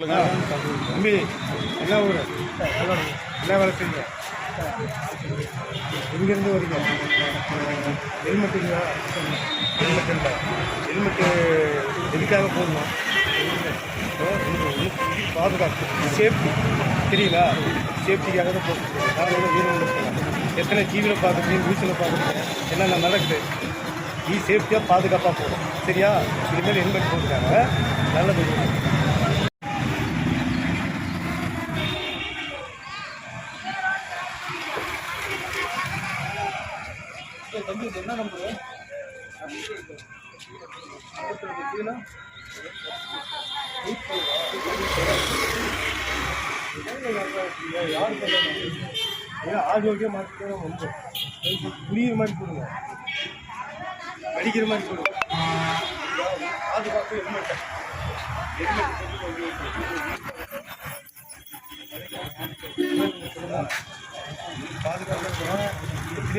தம்பி என்ன ஊர். என்ன வேலை செய்யுங்க எங்கேருந்து வரீங்க? ஹெல்மெட்டுங்களா? ஹெல்மெட் இல்லை ஹெல்மெட்டு எதுக்காக போடணும்? பாதுகாப்பு. சேஃப்டி. தெரியுங்களா சேஃப்டிக்காக தான் போட்டு நான் வீரம் எத்தனை ஜீவியில் பார்க்குறீங்க ஊசியில் பார்க்குறீங்க என்னென்ன நடக்குது? நீ சேஃப்டியாக பாதுகாப்பாக போகணும் சரியா? இனிமேல் ஹெல்மெட் போட்டுருக்காங்க நல்லது. தம்பி இது என்ன நம்பரு ஆரோக்கியம் மாற்றிக்கலாம் ரொம்ப புரியுற மாதிரி போடுங்க படிக்கிற மாதிரி போடுங்க பாதுகாப்பு ஹெல்மெட் ஹெல்மெட் பாதுகாப்பு